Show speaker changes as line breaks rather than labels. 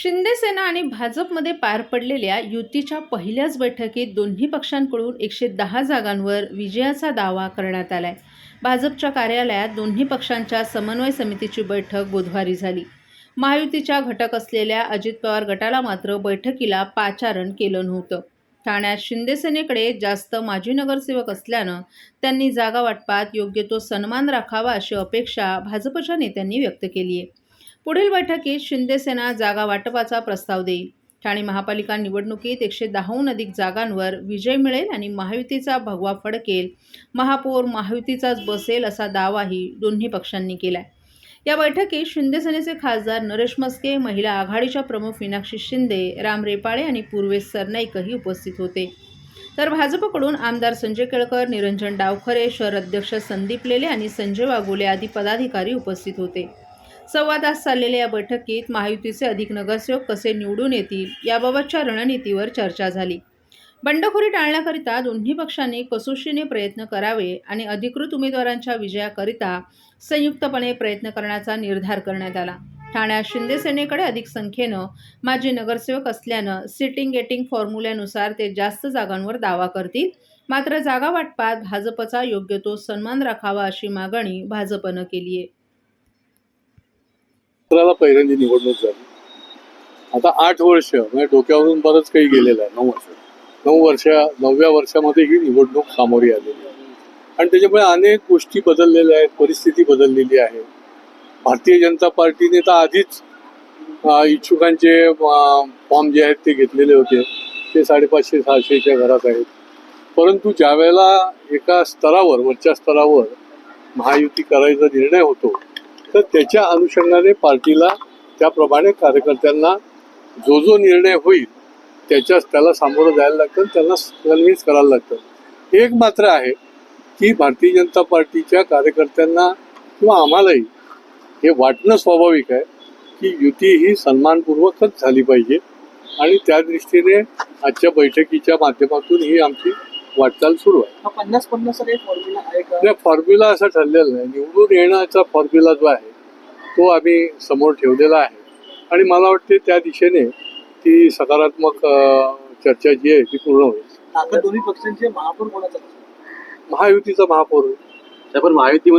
शिंदे सेना आणि भाजपमध्ये पार पडलेल्या युतीच्या पहिल्याच बैठकीत दोन्ही पक्षांकडून एकशे दहा जागांवर विजयाचा दावा करण्यात आलाय. भाजपच्या कार्यालयात दोन्ही पक्षांच्या समन्वय समितीची बैठक बुधवारी झाली. महायुतीच्या घटक असलेल्या अजित पवार गटाला मात्र बैठकीला पाचारण केलं नव्हतं. ठाण्यात शिंदेसेनेकडे जास्त माजी नगरसेवक असल्यानं त्यांनी जागा वाटपात योग्य तो सन्मान राखावा अशी अपेक्षा भाजपच्या नेत्यांनी व्यक्त केली आहे पुढील बैठकीत शिंदेसेना जागा वाटपाचा प्रस्ताव देईल. ठाणे महापालिका निवडणुकीत एकशे दहाहून अधिक जागांवर विजय मिळेल आणि महायुतीचा भगवा फडकेल. महापौर महायुतीचाच बसेल असा दावाही दोन्ही पक्षांनी केलाय. या बैठकीत शिंदेसेनेचे खासदार नरेश मस्के महिला आघाडीच्या प्रमुख मीनाक्षी शिंदे राम रेपाळे आणि पूर्वेश सरनाईकही उपस्थित होते. तर भाजपकडून आमदार संजय केळकर निरंजन डावखरे शहर अध्यक्ष संदीप लेले आणि संजय वाघोले आदी पदाधिकारी उपस्थित होते. सव्वा तास चाललेल्या या बैठकीत महायुतीचे अधिक नगरसेवक कसे निवडून येतील याबाबतच्या रणनीतीवर चर्चा झाली. बंडखोरी टाळण्याकरिता दोन्ही पक्षांनी कसोशीने प्रयत्न करावे आणि अधिकृत उमेदवारांच्या विजयाकरिता संयुक्तपणे प्रयत्न करण्याचा निर्धार करण्यात आला. ठाण्यात शिंदे सेनेकडे अधिक संख्येनं माजी नगरसेवक असल्यानं सिटिंग गेटिंग फॉर्म्युल्यानुसार ते जास्त जागांवर दावा करतील. मात्र जागा वाटपात भाजपचा योग्य तो सन्मान राखावा अशी मागणी भाजपनं केली आहे
सतराला पहिल्यांदी निवडणूक झाली. आता आठ वर्ष म्हणजे डोक्यावरून बरंच काही गेलेलं आहे. नऊ वर्ष. नऊ वर्ष नवव्या वर्षामध्ये ही निवडणूक सामोरी आलेली आहे. आणि त्याच्यामुळे अनेक गोष्टी बदललेल्या आहेत परिस्थिती बदललेली आहे. भारतीय जनता पार्टीने तर आधीच इच्छुकांचे फॉर्म जे आहेत ते घेतलेले होते. ते साडेपाचशे सहाशेच्या घरात आहेत. परंतु ज्यावेळेला एका स्तरावर वरच्या स्तरावर महायुती करायचा निर्णय होतो तर त्याच्या अनुषंगाने पार्टीला त्याप्रमाणे कार्यकर्त्यांना जो जो निर्णय होईल त्याच्या त्याला सामोरं जायला लागतं त्यांना कन्व्हिन्स करायला लागतं. एक मात्र आहे की भारतीय जनता पार्टीच्या कार्यकर्त्यांना किंवा आम्हालाही हे वाटणं स्वाभाविक आहे की युती ही सन्मानपूर्वकच झाली पाहिजे. आणि त्या दृष्टीने आजच्या बैठकीच्या माध्यमातून ही आमची वाटचाल सुरू आहे.
हा पन्नास पन्नास एक फॉर्म्युला आहे का?
नाही फॉर्म्युला असा ठरलेला नाही निवडून येण्याचा फॉर्म्युला जो आहे तो आम्ही समोर ठेवलेला आहे. आणि मला वाटते त्या दिशेने ती सकारात्मक चर्चा जी आहे ती पूर्ण होईल.
आता दोन्ही पक्षांचे महापौर कोणाचा
महायुतीचा महापौर होईल.
पण महायुतीमध्ये